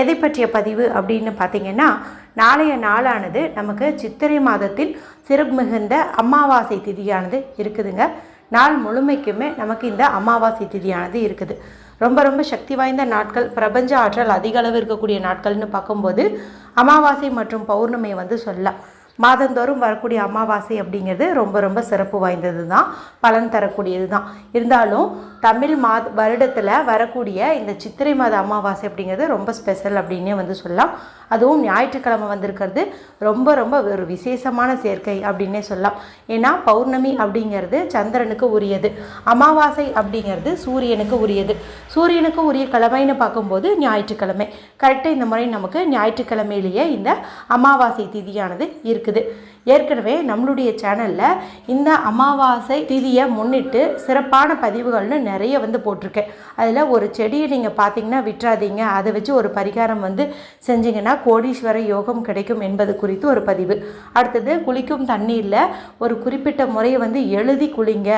எதை பற்றிய பதிவு அப்படின்னு பார்த்தீங்கன்னா நாளைய நாளானது நமக்கு சித்திரை மாதத்தில் சிறப்பு மிகுந்த அமாவாசை திதியானது இருக்குதுங்க. நாள் முழுமைக்குமே நமக்கு இந்த அமாவாசை திதியானது இருக்குது. ரொம்ப ரொம்ப சக்தி வாய்ந்த நாட்கள் பிரபஞ்ச ஆற்றல் அதிக அளவு இருக்கக்கூடிய நாட்கள்னு பார்க்கும்போது அமாவாசை மற்றும் பௌர்ணமி வந்து சொல்லலாம். மாதந்தோறும் வரக்கூடிய அமாவாசை அப்படிங்கிறது ரொம்ப ரொம்ப சிறப்பு வாய்ந்தது தான் பலன் தரக்கூடியது தான் இருந்தாலும் தமிழ் மா வருடத்தில் வரக்கூடிய இந்த சித்திரை மாத அமாவாசை அப்படிங்கிறது ரொம்ப ஸ்பெஷல் அப்படின்னே வந்து சொல்லலாம். அதுவும் ஞாயிற்றுக்கிழமை வந்திருக்கிறது ரொம்ப ரொம்ப ஒரு விசேஷமான சேர்க்கை அப்படின்னே சொல்லலாம். ஏன்னா பௌர்ணமி அப்படிங்கிறது சந்திரனுக்கு உரியது. அமாவாசை அப்படிங்கிறது சூரியனுக்கு உரியது. சூரியனுக்கு உரிய கிழமைன்னு பார்க்கும்போது ஞாயிற்றுக்கிழமை. கரெக்டாக இந்த முறை நமக்கு ஞாயிற்றுக்கிழமையிலேயே இந்த அமாவாசை திதியானது இருக்குது. ஏற்கனவே நம்மளுடைய சேனலில் இந்த அமாவாசை திதியை முன்னிட்டு சிறப்பான பதிவுகள்னு நிறைய வந்து போட்டிருக்கேன் அதில் ஒரு செடியை நீங்கள் பார்த்தீங்கன்னா விட்டுறாதீங்க. அதை வச்சு ஒரு பரிகாரம் வந்து செஞ்சிங்கன்னா கோடீஸ்வர யோகம் கிடைக்கும் என்பது குறித்து ஒரு பதிவு. அடுத்தது குளிக்கும் தண்ணீரில் ஒரு குறிப்பிட்ட முறையை வந்து எழுதி குளிங்க.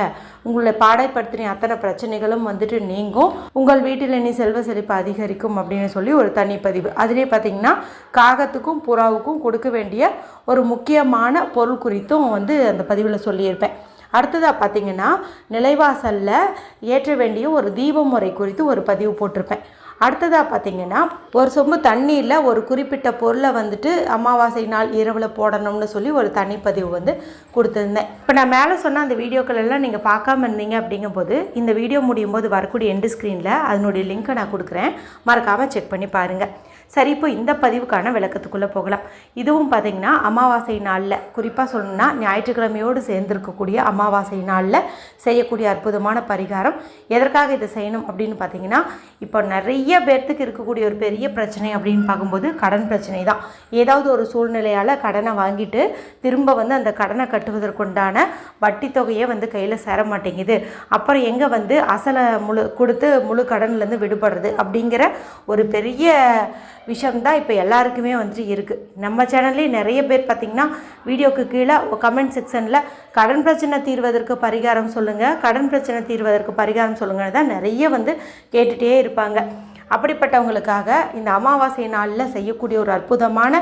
உங்களை பாடைப்படுத்தின அத்தனை பிரச்சனைகளும் வந்துட்டு நீங்கும். உங்கள் வீட்டில் நீ செல்வ செழிப்பு அதிகரிக்கும் அப்படின்னு சொல்லி ஒரு தனி பதிவு. அதிலே பார்த்தீங்கன்னா காகத்துக்கும் புறாவுக்கும் கொடுக்க வேண்டிய ஒரு முக்கியமான பொருள் குறித்தும் வந்து அந்த பதிவில் சொல்லியிருப்பேன். அடுத்ததாக பார்த்தீங்கன்னா நிலைவாசலில் ஏற்ற வேண்டிய ஒரு தீப முறை குறித்து ஒரு பதிவு போட்டிருப்பேன். அடுத்ததாக பார்த்தீங்கன்னா ஒரு சொம்பு தண்ணியில் ஒரு குறிப்பிட்ட பொருளை வந்துட்டு அமாவாசை நாள் இரவில் போடணும்னு சொல்லி ஒரு தனிப்பதிவு வந்து கொடுத்துருந்தேன். இப்போ நான் மேலே சொன்ன அந்த வீடியோக்கள் எல்லாம் நீங்கள் பார்க்காம இருந்தீங்க அப்படிங்கும்போது இந்த வீடியோ முடியும் போது வரக்கூடிய எண்டு ஸ்க்ரீனில் அதனுடைய லிங்க்கை நான் கொடுக்குறேன். மறக்காமல் செக் பண்ணி பாருங்கள் சரி இப்போ இந்த பதிவுக்கான விளக்கத்துக்குள்ளே போகலாம். இதுவும் பார்த்திங்கன்னா அமாவாசை நாளில். குறிப்பாக சொல்லணும்னா ஞாயிற்றுக்கிழமையோடு சேர்ந்திருக்கக்கூடிய அமாவாசை நாளில் செய்யக்கூடிய அற்புதமான பரிகாரம். எதற்காக இதை செய்யணும் அப்படின்னு பார்த்தீங்கன்னா இப்போ நிறைய பேர்த்துக்கு இருக்கக்கூடிய ஒரு பெரிய பிரச்சனை அப்படின்னு பார்க்கும்போது கடன் பிரச்சனை தான். ஏதாவது ஒரு சூழ்நிலையால் கடனை வாங்கிட்டு திரும்ப வந்து அந்த கடனை கட்டுவதற்குண்டான வட்டி தொகையை வந்து கையில் சேர மாட்டேங்குது. அப்புறம் எங்கே வந்து அசலை முழு கொடுத்து முழு கடன்லேருந்து விடுபடுறது அப்படிங்கிற ஒரு பெரிய விஷயம்தான் இப்போ எல்லாருக்குமே வந்துட்டு இருக்குது நம்ம சேனல்லே நிறைய பேர் பார்த்திங்கன்னா வீடியோக்கு கீழே கமெண்ட் செக்ஷனில் கடன் பிரச்சனை தீர்வதற்கு பரிகாரம் சொல்லுங்கள் கடன் பிரச்சனை தீர்வதற்கு பரிகாரம் சொல்லுங்கன்னு தான் நிறைய வந்து கேட்டுகிட்டே இருப்பாங்க. அப்படிப்பட்டவங்களுக்காக இந்த அமாவாசை நாளில் செய்யக்கூடிய ஒரு அற்புதமான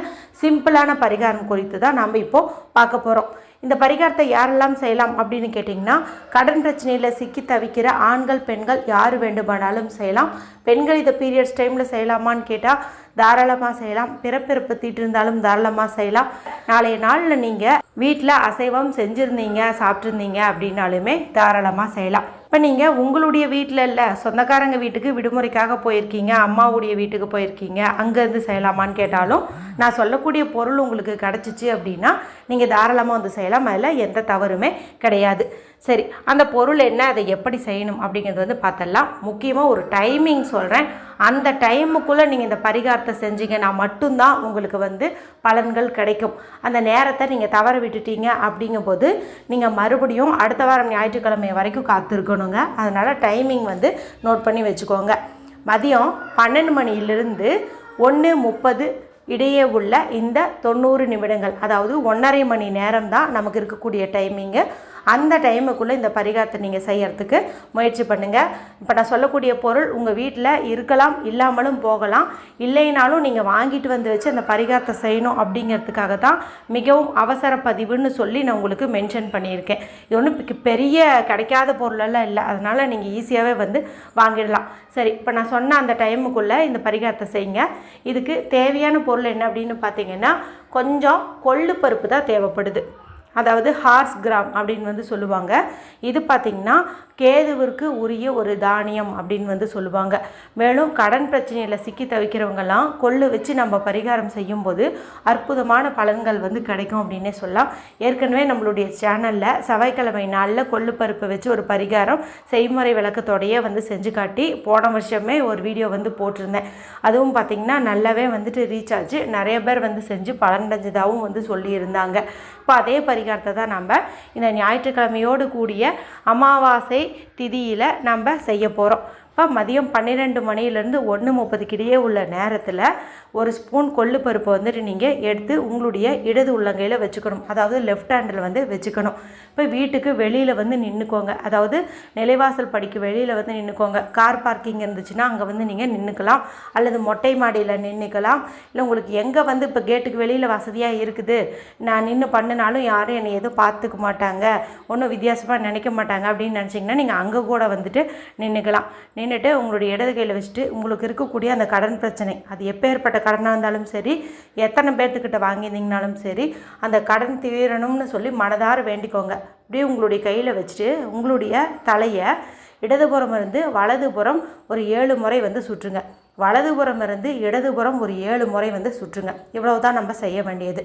சிம்பிளான பரிகாரம் குறித்து தான் நம்ம இப்போது பார்க்க போகிறோம் இந்த பரிகாரத்தை யாரெல்லாம் செய்யலாம் அப்படின்னு கேட்டிங்கன்னா கடன் பிரச்சனையில் சிக்கி தவிக்கிற ஆண்கள் பெண்கள் யார் வேண்டுமானாலும் செய்யலாம். பெண்கள் இதை பீரியட்ஸ் டைமில் செய்யலாமான்னு கேட்டால் தாராளமாக செய்யலாம். பிறப்பிறப்பு தீட்டு இருந்தாலும் தாராளமாக செய்யலாம். நாளைய நாளில் நீங்கள் வீட்டில் அசைவம் செஞ்சுருந்தீங்க சாப்பிட்ருந்தீங்க அப்படின்னாலுமே தாராளமாக செய்யலாம். இப்போ நீங்கள் உங்களுடைய வீட்டில் இல்லை சொந்தக்காரங்க வீட்டுக்கு விடுமுறைக்காக போயிருக்கீங்க அம்மாவுடைய வீட்டுக்கு போயிருக்கீங்க அங்கேருந்து செய்யலாமான்னு கேட்டாலும் நான் சொல்லக்கூடிய பொருள் உங்களுக்கு கிடச்சிச்சு அப்படின்னா நீங்கள் தாராளமாக வந்து செய்யலாம். அதில் எந்த தவறுமே கிடையாது. சரி அந்த பொருள் என்ன அதை எப்படி செய்யணும் அப்படிங்கிறது வந்து பார்த்தலாம் முக்கியமாக ஒரு டைமிங் சொல்கிறேன் அந்த டைமுக்குள்ளே நீங்கள் இந்த பரிகாரத்தை செஞ்சீங்கன்னா மட்டும்தான் உங்களுக்கு வந்து பலன்கள் கிடைக்கும். அந்த நேரத்தை நீங்கள் தவற விட்டுட்டீங்க அப்படிங்கும்போது நீங்கள் மறுபடியும் அடுத்த வாரம் ஞாயிற்றுக்கிழமை வரைக்கும் காத்திருக்கணுங்க. அதனால் டைமிங் வந்து நோட் பண்ணி வச்சுக்கோங்க. மதியம் பன்னெண்டு மணியிலிருந்து ஒன்று முப்பது இடையே உள்ள இந்த தொண்ணூறு நிமிடங்கள் அதாவது ஒன்றரை மணி நேரம் தான் நமக்கு இருக்கக்கூடிய டைமிங்கு அந்த டைமுக்குள்ளே இந்த பரிகாரத்தை நீங்கள் செய்யறதுக்கு முயற்சி பண்ணுங்கள் இப்போ நான் சொல்லக்கூடிய பொருள் உங்கள் வீட்டில் இருக்கலாம் இல்லாமலும் போகலாம். இல்லைனாலும் நீங்கள் வாங்கிட்டு வந்து வச்சு அந்த பரிகாரத்தை செய்யணும் அப்படிங்கிறதுக்காக தான் மிகவும் அவசர பதிவுன்னு சொல்லி நான் உங்களுக்கு மென்ஷன் பண்ணியிருக்கேன். இது ஒன்றும் பெரிய கிடைக்காத பொருளெல்லாம் இல்லை. அதனால் நீங்கள் ஈஸியாகவே வந்து வாங்கிடலாம். சரி இப்போ நான் சொன்ன அந்த டைமுக்குள்ளே இந்த பரிகாரத்தை செய்யுங்க. இதுக்கு தேவையான பொருள் என்ன அப்படின்னு பார்த்தீங்கன்னா கொஞ்சம் கொள்ளு பருப்பு தான் தேவைப்படுது. அதாவது ஹார்ஸ் கிராம் அப்படின்னு வந்து சொல்லுவாங்க. இது பார்த்திங்கன்னா கேதுவிற்கு உரிய ஒரு தானியம் அப்படின்னு வந்து சொல்லுவாங்க. மேலும் கடன் பிரச்சனையில் சிக்கி தவிக்கிறவங்கெல்லாம் கொள்ளு வச்சு நம்ம பரிகாரம் செய்யும்போது அற்புதமான பலன்கள் வந்து கிடைக்கும் அப்படின்னே சொல்லலாம். ஏற்கனவே நம்மளுடைய சேனலில் செவ்வாய்க்கிழமை நாளில் கொள்ளு பருப்பு வச்சு ஒரு பரிகாரம் செய்முறை விளக்கத்தோடையே வந்து செஞ்சு காட்டி போன வருஷமே ஒரு வீடியோ வந்து போட்டிருந்தேன். அதுவும் பார்த்திங்கன்னா நல்லாவே வந்துட்டு ரீச் ஆச்சு. நிறைய பேர் வந்து செஞ்சு பலனடைஞ்சதாகவும் வந்து சொல்லியிருந்தாங்க. இப்போ அதே பரிகாரத்தை தான் நம்ம இந்த ஞாயிற்றுக்கிழமையோடு கூடிய அமாவாசை திதியில் நம்ம செய்ய போகிறோம் இப்போ மதியம் பன்னிரெண்டு மணிலேருந்து ஒன்று முப்பதுக்கிடையே உள்ள நேரத்தில் ஒரு ஸ்பூன் கொள்ளு பருப்பை வந்துட்டு நீங்கள் எடுத்து உங்களுடைய இடது உள்ளங்கையில் வச்சுக்கணும். அதாவது லெஃப்ட் ஹேண்டில் வந்து வச்சுக்கணும். இப்போ வீட்டுக்கு வெளியில் வந்து நின்றுக்கோங்க அதாவது நிலைவாசல் படிக்கு வெளியில் வந்து நின்றுக்கோங்க கார் பார்க்கிங் இருந்துச்சுன்னா அங்கே வந்து நீங்கள் நின்றுக்கலாம் அல்லது மொட்டை மாடியில் நின்றுக்கலாம் இல்லை உங்களுக்கு எங்கே வந்து இப்போ கேட்டுக்கு வெளியில் வசதியாக இருக்குது? நான் நின்று பண்ணினாலும் யாரும் என்னை எதுவும் பார்த்துக்க மாட்டாங்க. ஒன்றும் வித்தியாசமாக நினைக்க மாட்டாங்க அப்படின்னு நினச்சிங்கன்னா நீங்கள் அங்கே கூட வந்துட்டு நின்றுக்கலாம் நின்றுட்டு உங்களுடைய இடது கையில் வச்சுட்டு உங்களுக்கு இருக்கக்கூடிய அந்த கடன் பிரச்சனை அது எப்போ ஏற்பட்ட கடனாக இருந்தாலும் சரி எத்தனை பேர்த்துக்கிட்ட வாங்கியிருந்தீங்கனாலும் சரி அந்த கடன் தீரணும்னு சொல்லி மனதார வேண்டிக்கோங்க. அப்படியே உங்களுடைய கையில் வச்சுட்டு உங்களுடைய தலையை இடதுபுறம் இருந்து வலதுபுறம் ஒரு ஏழு முறை வந்து சுற்றுங்க. வலதுபுறம் இருந்து இடதுபுறம் ஒரு ஏழு முறை வந்து சுற்றுங்க. இவ்வளவு தான் நம்ம செய்ய வேண்டியது.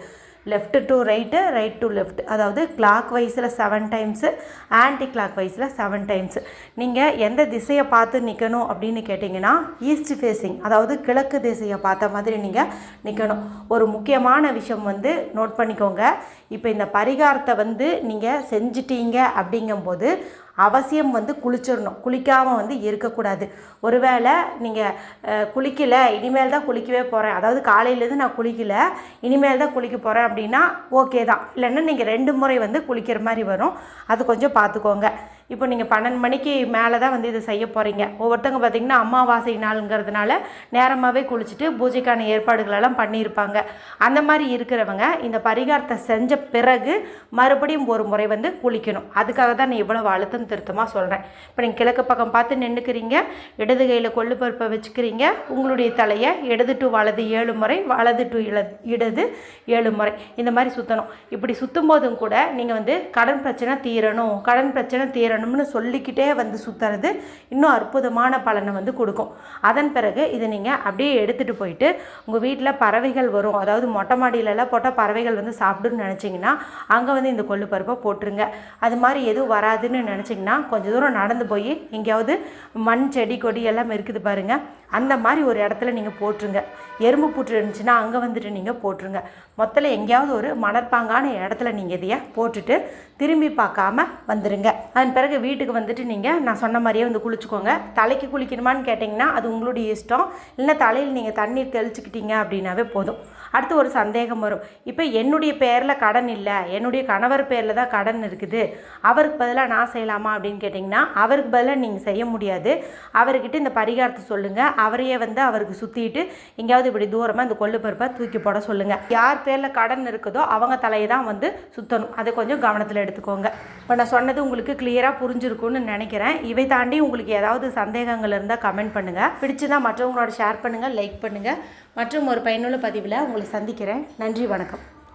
Left to right right to left அதாவது கிளாக் வைஸில் செவன் டைம்ஸு ஆன்டி கிளாக் வைஸில் செவன் டைம்ஸு நீங்கள் எந்த திசையை பார்த்து நிற்கணும் அப்படின்னு கேட்டிங்கன்னா ஈஸ்ட் ஃபேஸிங் அதாவது கிழக்கு திசையை பார்த்த மாதிரி நீங்கள் நிற்கணும் ஒரு முக்கியமான விஷயம் வந்து நோட் பண்ணிக்கோங்க. இப்போ இந்த பரிகாரத்தை வந்து நீங்கள் செஞ்சிட்டீங்க அப்படிங்கும்போது அவசியம் வந்து குளிச்சிடணும். குளிக்காமல் வந்து இருக்கக்கூடாது. ஒருவேளை நீங்கள் குளிக்கலை இனிமேல் தான் குளிக்கவே போகிறேன் அதாவது காலையிலேருந்து நான் குளிக்கலை இனிமேல் தான் குளிக்க போகிறேன் அப்படின்னா ஓகே தான். இல்லைன்னா நீங்கள் ரெண்டு முறை வந்து குளிக்கிற மாதிரி வரும். அது கொஞ்சம் பார்த்துக்கோங்க. இப்போ நீங்கள் பன்னெண்டு மணிக்கு மேலே தான் வந்து இதை செய்ய போகிறீங்க ஒவ்வொருத்தவங்க பார்த்திங்கன்னா அமாவாசை நாளுங்கிறதுனால நேரமாகவே குளிச்சுட்டு பூஜைக்கான ஏற்பாடுகளெல்லாம் பண்ணியிருப்பாங்க. அந்த மாதிரி இருக்கிறவங்க இந்த பரிகாரத்தை செஞ்ச பிறகு மறுபடியும் ஒரு முறை வந்து குளிக்கணும். அதுக்காக தான் நான் இவ்வளோ அழுத்தம் திருத்தமாக சொல்கிறேன் இப்போ நீங்கள் கிழக்கு பக்கம் பார்த்து நின்றுக்கிறீங்க இடது கையில் கொள்ளு பருப்பை வச்சுக்கிறீங்க. உங்களுடைய தலையை இடது டு வலது ஏழு முறை வலது டு இடது ஏழு முறை இந்த மாதிரி சுற்றணும் இப்படி சுற்றும் போதும் கூட நீங்கள் வந்து கடன் பிரச்சனை தீரணும். கடன் பிரச்சனை தீரணும். தீரணும்னு சொல்லிக்கிட்டே வந்து சுற்றுறது இன்னும் அற்புதமான பலனை வந்து கொடுக்கும். அதன் பிறகு இதை நீங்கள் அப்படியே எடுத்துகிட்டு போயிட்டு உங்கள் வீட்டில் பறவைகள் வரும். அதாவது மொட்டை மாடியிலலாம் போட்டால் பறவைகள் வந்து சாப்பிடுன்னு நினச்சிங்கன்னா அங்கே வந்து இந்த கொள்ளு பருப்பை போட்டுருங்க. அது மாதிரி எதுவும் வராதுன்னு நினச்சிங்கன்னா கொஞ்சம் தூரம் நடந்து போய் எங்கேயாவது மண் செடி கொடி எல்லாம் இருக்குது பாருங்கள் அந்த மாதிரி ஒரு இடத்துல நீங்கள் போட்டுருங்க. எறும்பு புற்று இருந்துச்சுன்னா அங்கே வந்துட்டு நீங்கள் போட்டுருங்க. மொத்தத்தில் எங்கேயாவது ஒரு மணற்பாங்கான இடத்துல நீங்கள் இதையே போட்டுட்டு திரும்பி பார்க்காம வந்துடுங்க அதன் பிறகு வீட்டுக்கு வந்துட்டு நீங்கள் நான் சொன்ன மாதிரியே வந்து குளிச்சுக்கோங்க. தலைக்கு குளிக்கணுமான்னு கேட்டிங்கன்னா அது உங்களுடைய இஷ்டம். இல்லை தலையில் நீங்கள் தண்ணீர் தெளிச்சுக்கிட்டீங்க அப்படின்னாவே போதும். அடுத்து ஒரு சந்தேகம் வரும். இப்போ என்னுடைய பேரில் கடன் இல்லை. என்னுடைய கணவர் பேரில் தான் கடன் இருக்குது. அவருக்கு பதிலாக நான் செய்யலாமா அப்படின்னு கேட்டிங்கன்னா அவருக்கு பதிலாக நீங்கள் செய்ய முடியாது. அவர்கிட்ட இந்த பரிகாரத்தை சொல்லுங்கள் அவரையே வந்து அவருக்கு சுற்றிட்டு எங்கேயாவது இப்படி தூரமாக இந்த கொள்ளு பருப்பை தூக்கி போட சொல்லுங்கள் யார் பேரில் கடன் இருக்குதோ அவங்க தலையை தான் வந்து சுற்றணும் அதை கொஞ்சம் கவனத்தில் எடுத்துக்கோங்க. இப்போ நான் சொன்னது உங்களுக்கு கிளியராக புரிஞ்சிருக்கும்னு நினைக்கிறேன். இவை தாண்டி உங்களுக்கு ஏதாவது சந்தேகங்கள் இருந்தால் கமெண்ட் பண்ணுங்கள் பிடிச்சிருந்தால் மற்றவங்களோட ஷேர் பண்ணுங்கள் லைக் பண்ணுங்கள் மற்றும் ஒரு பயனுள்ள பதிவில் உங்களை சந்திக்கிறேன். நன்றி வணக்கம்.